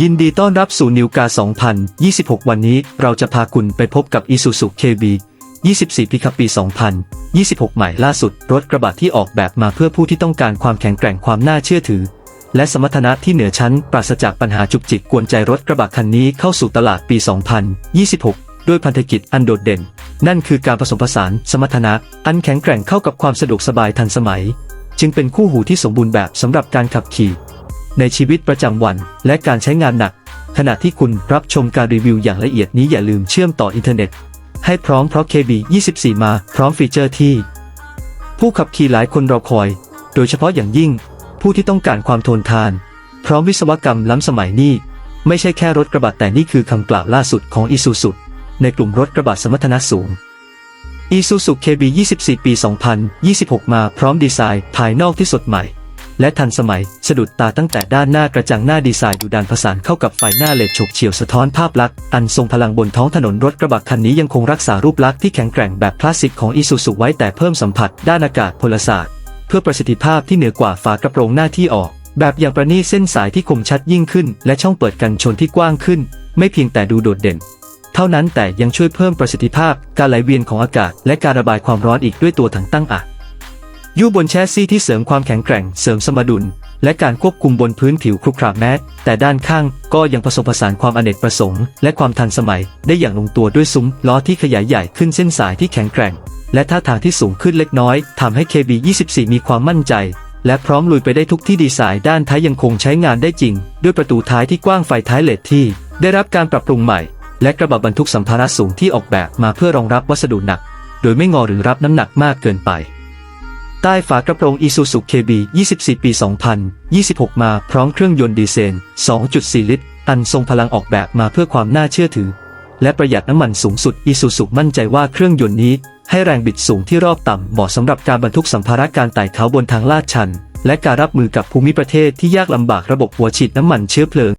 ยินดีต้อนรับสู่นิวกา 2026 วันนี้เราจะพาคุณไปพบกับ Isuzu KB 24ปีคับปี 2026 ใหม่ล่าสุด รถกระบะที่ออกแบบมาเพื่อผู้ที่ต้องการความแข็งแกร่งความน่าเชื่อถือ และสมรรถนะที่เหนือชั้น ปราศจากปัญหาจุกจิกกวนใจรถกระบะคันนี้เข้าสู่ตลาดปี 2026 ด้วยพันธกิจอันโดดเด่น นั่นคือการผสมผสานสมรรถนะอันแข็งแกร่งเข้ากับความสะดวกสบายทันสมัย จึงเป็นคู่หูที่สมบูรณ์แบบสำหรับการขับขี่ ในชีวิตประจำวัน และการใช้งานหนัก ขณะที่คุณรับชมการรีวิวอย่างละเอียดนี้อย่าลืมเชื่อมต่ออินเทอร์เน็ต ให้พร้อมเพราะ KB 24 มาพร้อมฟีเจอร์ที่ ผู้ขับขี่หลายคนรอคอย โดยเฉพาะอย่างยิ่ง ผู้ที่ต้องการความทนทาน พร้อมวิศวกรรมล้ำสมัยนี้ไม่ใช่แค่รถกระบะแต่นี่คือคำกล่าวล่าสุดของ Isuzu ในกลุ่มรถกระบะสมรรถนะสูง Isuzu KB 24 ปี 2026 มาพร้อมดีไซน์ภายนอกที่สดใหม่ และทันสมัย สะดุดตาตั้งแต่ด้านหน้ากระจังหน้าดีไซน์ดูดันผสานเข้ากับไฟหน้าเลดฉกเฉียวสะท้อนภาพลักษณ์อันทรงพลังบนท้องถนนรถกระบะคันนี้ยังคงรักษารูปลักษณ์ที่แข็งแกร่งแบบคลาสสิกของ Isuzu ไว้แต่เพิ่มสัมผัสด้านอากาศพลศาสตร์ เพื่อประสิทธิภาพที่เหนือกว่าฝากระโปรงหน้าที่ออก แบบอย่างประณีตเส้นสายที่คมชัดยิ่งขึ้น และช่องเปิดกันชนที่กว้างขึ้น ไม่เพียงแต่ดูโดดเด่นเท่านั้นแต่ยังช่วยเพิ่มประสิทธิภาพ การไหลเวียนของอากาศ และการระบายความร้อนอีกด้วยตัวถังตั้งอัด ยู่บนแชสซีที่เสริมความแข็งแกร่ง เสริมสมดุล และการควบคุมบนพื้นผิวครุขระแม้แต่ด้านข้างก็ยังผสมผสานความอเนกประสงค์ และความทันสมัยได้อย่างลงตัวด้วยซุ้มล้อที่ขยายใหญ่ขึ้นเส้นสายที่แข็งแกร่ง และท่าทางที่สูงขึ้นเล็กน้อยทำให้ KB24 มีความมั่นใจ และพร้อมลุยไปได้ทุกที่ดีไซน์ด้านท้ายยังคงใช้งานได้จริง ด้วยประตูท้ายที่กว้างไฟท้ายเลดที่ ได้รับการปรับปรุงใหม่ และกระบะบรรทุกสัมภาระสูงที่ออกแบบมาเพื่อรองรับวัสดุหนัก โดยไม่งอหรือรับน้ำหนักมากเกินไป ใต้ฝากระโปรง Isuzu KB 24 ปี 2026 มาพร้อมเครื่องยนต์ดีเซล 2.4 ลิตร อันทรงพลังออกแบบมาเพื่อความน่าเชื่อถือ และประหยัดน้ำมันสูงสุด Isuzu มั่นใจว่าเครื่องยนต์นี้ให้แรงบิดสูงที่รอบต่ำเหมาะสำหรับการบรรทุกสัมภาระการไต่เขาบนทางลาดชัน และการรับมือกับภูมิประเทศที่ยากลำบากระบบหัวฉีดน้ำมันเชื้อเพลิง